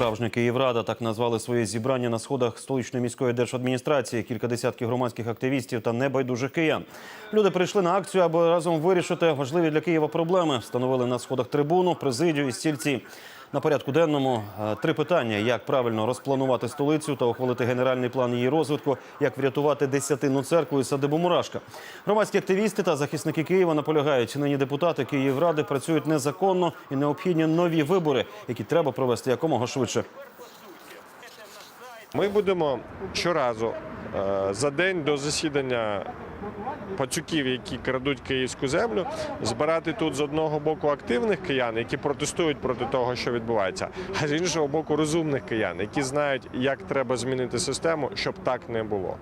Справжня Київрада так назвали своє зібрання на сходах столичної міської держадміністрації. Кілька десятків громадських активістів та небайдужих киян. Люди прийшли на акцію, аби разом вирішити важливі для Києва проблеми. Встановили на сходах трибуну, президію і стільці. На порядку денному е, три питання: як правильно розпланувати столицю та ухвалити генеральний план її розвитку, як врятувати десятину церкву і садибу Мурашка. Громадські активісти та захисники Києва наполягають. Нині депутати Київради працюють незаконно і необхідні нові вибори, які треба провести якомога швидше. Ми будемо щоразу за день до засідання пацюків, які крадуть київську землю, збирати тут з одного боку активних киян, які протестують проти того, що відбувається, а з іншого боку розумних киян, які знають, як треба змінити систему, щоб так не було.